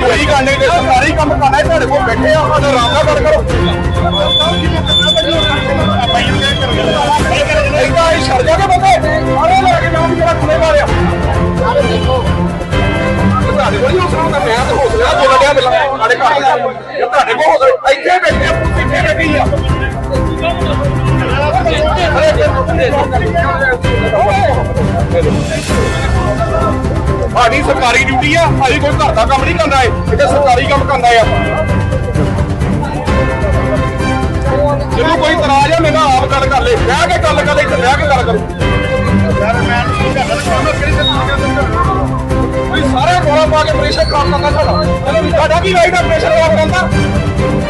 ਕੋਈ ਗੱਲ ਨਹੀਂ ਸਾਰੇ ਕੰਮ ਕਰਨਾ ਤੁਹਾਡੇ ਕੋਲ ਬੈਠੇ ਆ ਸਾਡਾ ਆਰਾਮ ਨਾਲ ਗੱਲ ਕਰੋ ਇਹ ਸਾਡੀ ਸਰਕਾਰੀ ਡਿਊਟੀ ਆ, ਅਸੀਂ ਕੋਈ ਘਰ ਦਾ ਕੰਮ ਨਹੀਂ ਕਰਦਾ ਏ ਇਹ ਸਰਕਾਰੀ ਕੰਮ ਕਰਦਾ ਆ। ਜਿਹਨੂੰ ਕੋਈ ਇਤਰਾਜ਼ ਹੈ ਮੇਰਾ ਆਪ ਗੱਲ ਕਰ ਲੈ, ਬਹਿ ਕੇ ਗੱਲ ਕਰ ਲੈ ਇੱਥੇ ਬਹਿ ਕੇ ਗੱਲ ਕਰੋ। ਯਾਰ, ਮੈਂ ਨਹੀਂ ਗੱਲ ਕਰਨਾ ਕਿਹੜੀ ਸਰਕਾਰ ਦਾ ਰੋਲਾ ਪਾ ਕੇ ਪ੍ਰੈਸ਼ਰ ਕੰਮ ਕਰਦਾ ਸਾਡਾ ਚਲੋ ਸਾਡਾ ਕੀ ਰਾਈਟ ਆ ਪ੍ਰੈਸ਼ਰ ਕਰਨ ਦਾ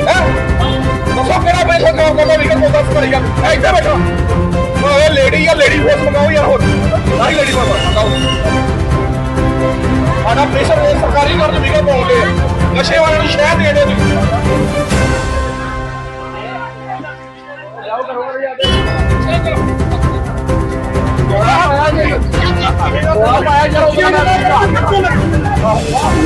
ਹੈ? ਦੱਸੋ ਕਿਹੜਾ ਪ੍ਰੈਸ਼ਰ ਕੰਮ ਕਰਦਾ ਵਿਕਰ ਕੋਲ ਦੱਸ ਕਰੀ ਐ ਇੱਥੇ ਬੈਠੋ। ਓਏ ਲੇਡੀ ਆ ਲੇਡੀ ਫੋਰਸ ਮੰਗਾਓ ਯਾਰ ਹੋਰ। ਸਾਰੀ ਲੇਡੀ ਫੋਰਸ ਮੰਗਾਓ ਸਾਡਾ ਪ੍ਰੈਸ਼ਰ ਇਹ ਸਰਕਾਰੀ ਕੰਮ ਵਿਕਰ ਪਾਉਂਦੇ ਨਸ਼ੇ ਵਾਲਿਆਂ ਨੂੰ ਸ਼ਹਿ ਦੇ ਦੇ ਤੁਸੀਂ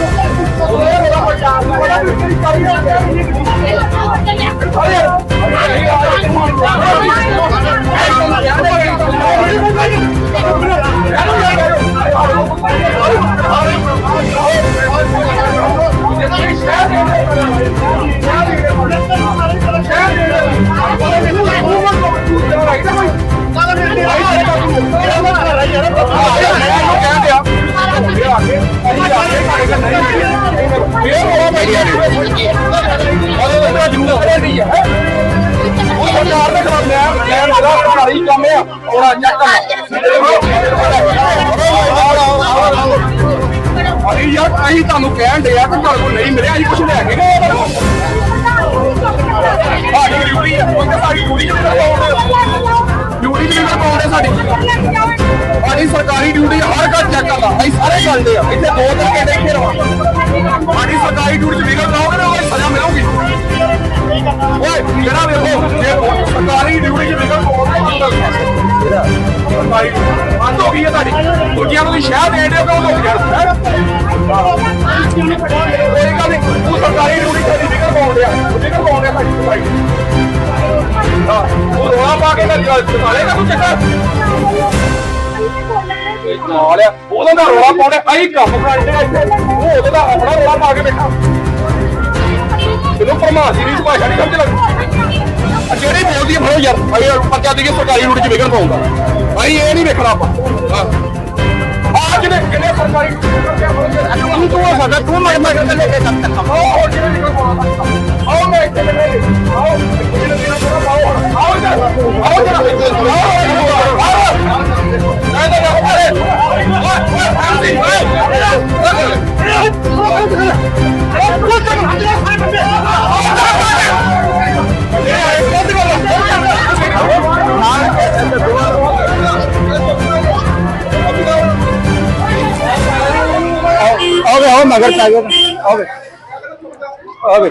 ਸਰਕਾਰ ਦੇ ਖਿਲਾਫ ਮੈਂ ਮੈਂ ਮੇਰਾ ਸਰਕਾਰੀ ਕੰਮ ਆ ਉਹਨਾਂ ਚੈੱਕ ਅਰੇ ਯਾਰ ਅਸੀਂ ਤੁਹਾਨੂੰ ਕਹਿਣ ਦੇ ਆ ਕਿ ਤੁਹਾਡੇ ਕੋਲ ਨਹੀਂ ਮਿਲਿਆ ਅਸੀਂ ਕੁਝ ਲੈ ਕੇ ਗਏ ਆ ਸਾਡੀ ਡਿਊਟੀ ਆ ਉਹ ਸਾਡੀ ਡਿਊਟੀ ਕਿਉਂ ਪਾਉਂਦੇ ਡਿਊਟੀ ਕਿਉਂ ਪਾਉਂਦੇ ਸਾਡੀ ਸਾਡੀ ਸਰਕਾਰੀ ਡਿਊਟੀ ਹਰ ਘਰ ਚੈੱਕ ਕਰਦਾ। ਅਸੀਂ ਸਾਰੇ ਕਰਦੇ ਆ। ਇੱਥੇ ਦੋ ਤਿੰਨ ਘੰਟੇ ਸਾਡੀ ਸਰਕਾਰੀ ਡਿਊਟੀ ਚ ਵਿਗੜ ਜਾਓਗੇ ਨਾ ਉਹ ਸਜ਼ਾ ਮਿਲੂਗੀ। ਓਏ ਜਿਹੜਾ ਵੇਖੋ ਜੇ ਸਰਕਾਰੀ ਡਿਊਟੀ ਚ ਪਾਉਂਦੇ ਸਰਕਾਰੀ ਬੰਦ ਹੋ ਗਈ ਹੈ ਤੁਹਾਡੀ। ਦੂਜਿਆਂ ਨੂੰ ਸ਼ਹਿਰ ਦੇ ਦਿਓ ਕਿ ਉਹ ਲੋਕ ਜਾਣ ਕੋਈ ਗੱਲ ਨਹੀਂ ਤੂੰ ਸਰਕਾਰੀ ਡਿਊਟੀ ਤੇ ਵਿਗੜ ਪਾਉਂਦੇ ਆ ਵਿਗੜ ਪਾਉਂਦੇ ਆ ਸਾਡੀ ਸਰਕਾਰੀ ਹਾਂ ਉਹ ਰੋਲਾ ਪਾ ਕੇ ਨਾ ਚਲਾਏਗਾ ਤੂੰ ਚੱਕਰ। ਨਾਲ ਉਹਦਾ ਰੋਲਾ ਪਾਉਣੇ ਆਹੀ ਕੰਮ ਕਰਦੇ ਇੱਥੇ। ਉਹਦਾ ਦਾ ਆਪਣਾ ਰੋਲਾ ਪਾ ਕੇ ਬੈਠਾ। ਤੈਨੂੰ ਪਰਮਾਸੀ ਦੀ ਭਾਸ਼ਾ ਨਹੀਂ ਸਮਝ ਲੱਗਦੀ ਆ ਜਿਹੜੀ ਬੋਲਦੀ ਫੜੋ ਯਾਰ। ਅਸੀਂ ਪਰਚਾ ਦੇ ਸਰਕਾਰੀ ਰੂਟ 'ਚ ਵਿਗੜ ਪਾਉਂਦਾ। ਅਸੀਂ ਇਹ ਨਹੀਂ ਵੇਖਣਾ ਆਪਾਂ। ਆ ਜਿਹੜੇ ਜਿਹੜੇ ਸਰਕਾਰੀ ਤੂੰ ਤੂੰ ਆ ਸਾਡਾ ਤੂੰ ਮੈਂ ਮੈਂ ਕਹਿੰਦਾ ਲੈ ਕੇ ਚੱਲ ਚੱਲ ਆਓ ਜਿਹੜੇ ਨਿਕਲ ਪਾਉਣਾ ਆਓ ਮੈਂ ਇੱਥੇ ਲੈ ਆਓ आओ मगर टाइगर आओ बे आओ बे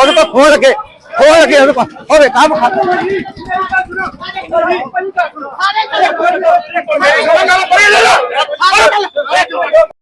और तो फ़ोन रखे फ़ोन रखे और और काम खा अरे ले लो।